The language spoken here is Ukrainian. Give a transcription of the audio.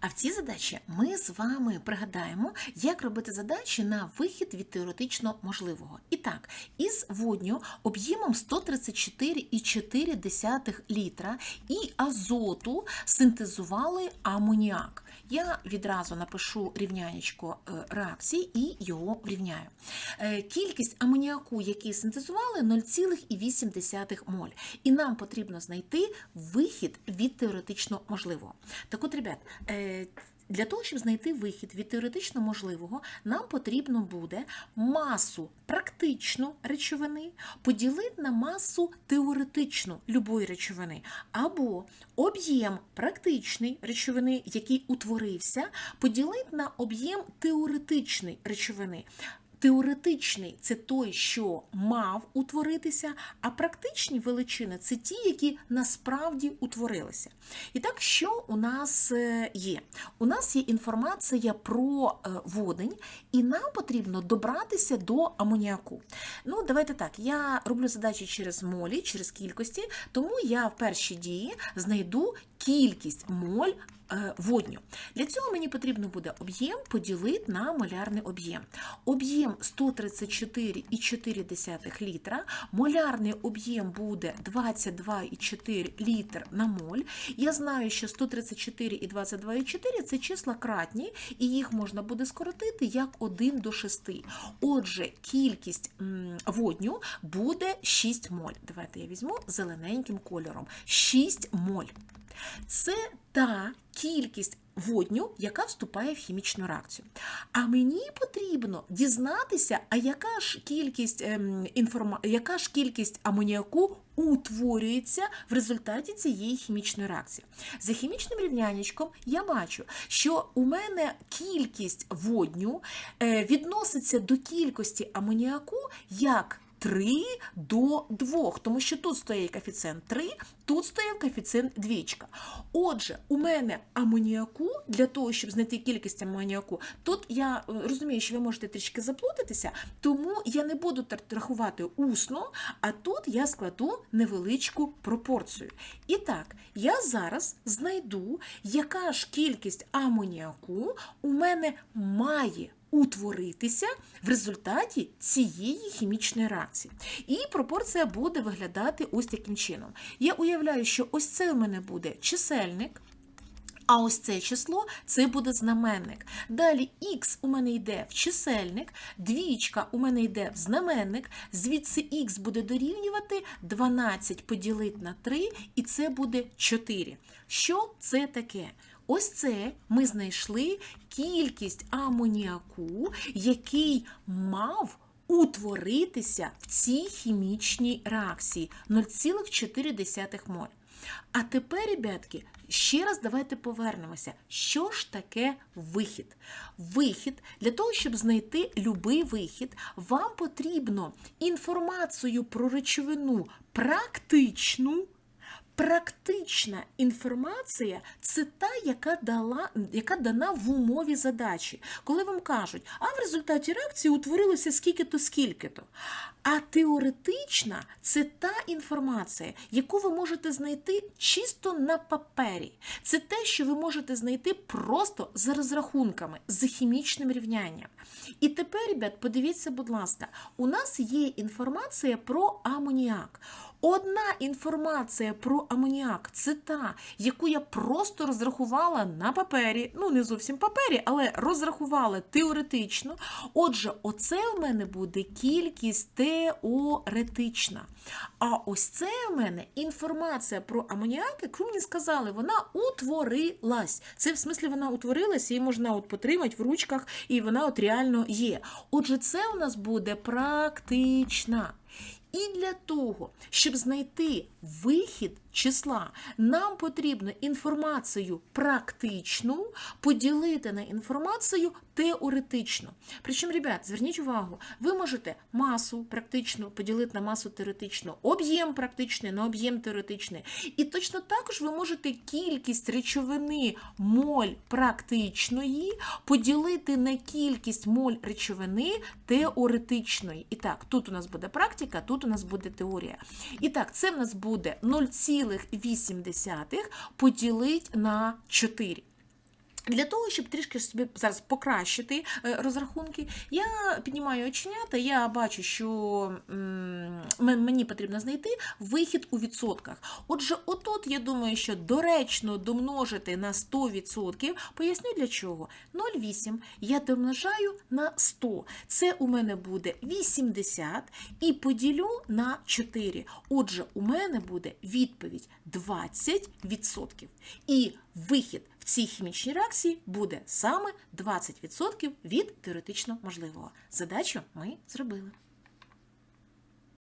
А в цій задачі ми з вами пригадаємо, як робити задачі на вихід від теоретично можливого. І так, із водню об'ємом 134,4 літра і азоту синтезували амоніак. Я відразу напишу рівнянечко е, реакції і його врівняю. Е, Кількість амоніаку, який синтезували, 0,8 моль. І нам потрібно знайти вихід від теоретично можливого. Так от, ребят, е, для того, щоб знайти вихід від теоретично можливого, нам потрібно буде масу практичну речовини поділити на масу теоретичну любої речовини, або об'єм практичний речовини, який утворився, поділити на об'єм теоретичної речовини. Теоретичний це той, що мав утворитися, а практичні величини це ті, які насправді утворилися. І так, що у нас е, є? У нас є інформація про е, водень, і нам потрібно добратися до амоніаку. Ну, давайте так, я роблю задачі через молі, через кількості, тому я в першій дії знайду кількість моль водню. Для цього мені потрібно буде об'єм поділити на молярний об'єм. Об'єм 134,4 літра, молярний об'єм буде 22,4 літр на моль. Я знаю, що 134 і 22,4 це числа кратні, і їх можна буде скоротити як 1 до 6. Отже, кількість водню буде 6 моль. Давайте я візьму зелененьким кольором. 6 моль. Це та кількість водню, яка вступає в хімічну реакцію. А мені потрібно дізнатися, а яка ж кількість ем, інформа... яка ж кількість амоніаку утворюється в результаті цієї хімічної реакції. За хімічним рівняннячком я бачу, що у мене кількість водню е, відноситься до кількості амоніаку як 3 до 2, тому що тут стоїть коефіцієнт 3, тут стоїть коефіцієнт 2. Отже, у мене амоніаку, для того, щоб знайти кількість амоніаку, тут я е, розумію, що ви можете трішки заплутатися, тому я не буду рахувати усно, а тут я складу невеличку пропорцію. І так, я зараз знайду, яка ж кількість амоніаку у мене має утворитися в результаті цієї хімічної реакції. І пропорція буде виглядати ось таким чином. Я уявляю, що ось це у мене буде чисельник. А ось це число це буде знаменник. Далі х у мене йде в чисельник, двічка у мене йде в знаменник, звідси х буде дорівнювати 12 поділити на 3, і це буде 4. Що це таке? Ось це ми знайшли кількість амоніаку, який мав утворитися в цій хімічній реакції 0,4 моль. А тепер, ребятки, ще раз давайте повернемося. Що ж таке вихід? Вихід для того, щоб знайти любий вихід, вам потрібно інформацію про речовину практичну. Практична інформація це та, яка дала, яка дана в умові задачі. Коли вам кажуть, а в результаті реакції утворилося скільки-то, скільки-то. А теоретична це та інформація, яку ви можете знайти чисто на папері. Це те, що ви можете знайти просто за розрахунками, за хімічним рівнянням. І тепер, ребят, подивіться, будь ласка, у нас є інформація про амоніак. Одна інформація про амоніак це та, яку я просто розрахувала на папері, ну не зовсім папері, але розрахувала теоретично. Отже, оце в мене буде кількість теоретична. А ось це в мене інформація про амоніак, яку мені сказали, вона утворилась. Це в смислі вона утворилась, її можна от потримати в ручках, і вона от реально є. Отже, це у нас буде практична. І для того, щоб знайти вихід числа, нам потрібно інформацію практичну поділити на інформацію теоретичну. Причому, ребят, зверніть увагу, ви можете масу практичну поділити на масу теоретичну, об'єм практичний на об'єм теоретичний. І точно також ви можете кількість речовини моль практичної поділити на кількість моль речовини теоретичної. І так, тут у нас буде практика, тут у нас буде теорія. І так, це в нас буде 0,8 поділити на 4. Для того, щоб трішки собі зараз покращити е, розрахунки, я піднімаю оченята, я бачу, що мені потрібно знайти вихід у відсотках. Отже, отут я думаю, що доречно домножити на 100%. Поясню для чого. 0,8 я домножаю на 100. Це у мене буде 80 і поділю на 4. Отже, у мене буде відповідь 20%. І вихід в цій хімічній реакції буде саме 20% від теоретично можливого. Задачу ми зробили.